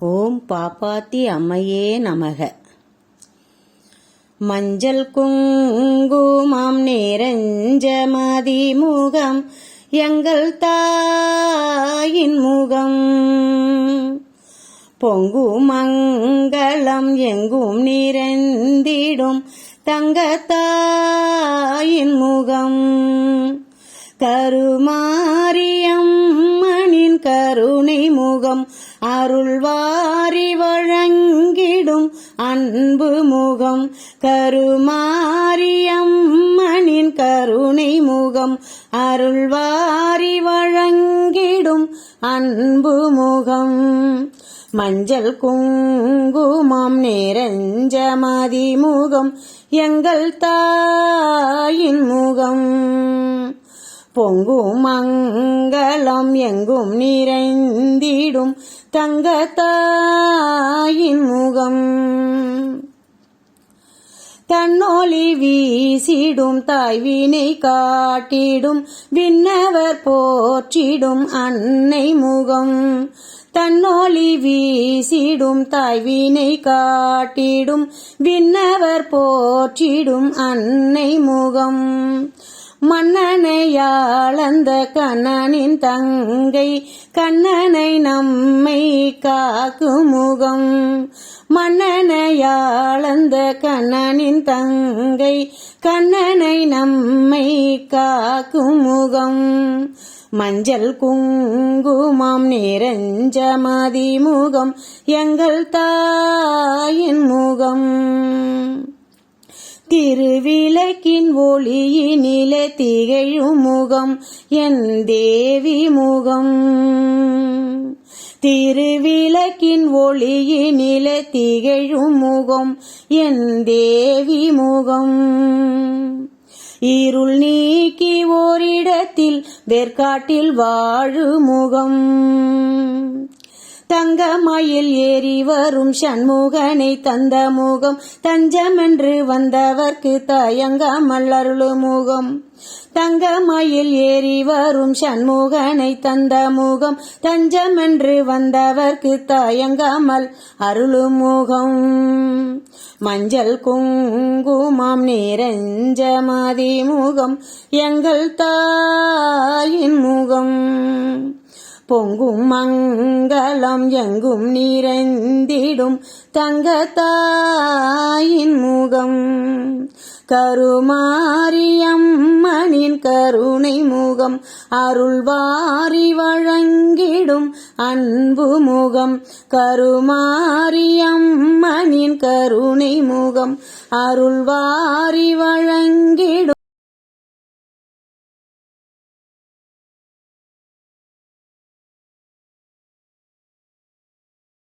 ஓம் பாப்பாத்தி அம்மையே நமக. மஞ்சள் குங்குமம் நேரஞ்ச மதிமுகம் எங்கள் தாயின் முகம். பொங்கு மங்களம் எங்கும் நிறைந்திடும் தங்கத்தாயின் முகம். கருமாரியம்மனின் கருணை முகம் அருள்வாரி வழங்கிடும் அன்பு முகம் கருமாரியம்மனின் கருணை முகம் அருள்வாரி வழங்கிடும் அன்பு முகம். மஞ்சள் குங்குமம் நேரஞ்ச மதிமுகம் எங்கள் தாயின் முகம். பொங்கும் மங்களம் எங்கும் நிறைந்திடும் தங்கத்தாயின் முகம். தன்னொலி வீசிடும் தாய்வினை காட்டிடும் விண்ணவர் போற்றிடும் அன்னை முகம். தன்னொலி வீசிடும் தாய்வினை காட்டிடும் விண்ணவர் போற்றிடும் அன்னை முகம். மன்னனையாளந்த கண்ணனின் தங்கை கண்ணனை நம்மை காக்கும் முகம். மன்னனையாளந்த கண்ணனின் தங்கை கண்ணனை நம்மை காக்கும் முகம். மஞ்சள் குங்குமம் நிறைஞ்ச மதிமுகம் எங்கள் தாயின் முகம். திருவிளக்கின் ஒளியினிலே திகழும் முகம் என் தேவி முகம். திருவிளக்கின் ஒளியினிலே திகழும் முகம் என் தேவி முகம். இருள் நீக்கி ஓரிடத்தில் வேர்க்காட்டில் வாழு முகம். தங்க மயில் ஏறி வரும் சண்முகனை தந்த முகம் தஞ்சமென்று வந்தவர்க்கு தயங்க மல்லருளு முகம் தங்க மயில் ஏறி வரும் சண்முகனை தந்த முகம் தஞ்சமென்று வந்தவர்க்கு தயங்காமல் அருளு முகம் மஞ்சள் குங்குமம் நிறைஞ்ச மதிமுகம் எங்கள் தாயின் முகம். பொங்கும் மங்களம் எங்கும் நிறைந்திடும் தங்கத்தாயின் முகம். கருமாரியம்மனின் கருணை முகம் அருள்வாரி வழங்கிடும் அன்பு முகம். கருமாரியம்மனின் கருணை முகம் அருள்வாரி வழங்கிடும்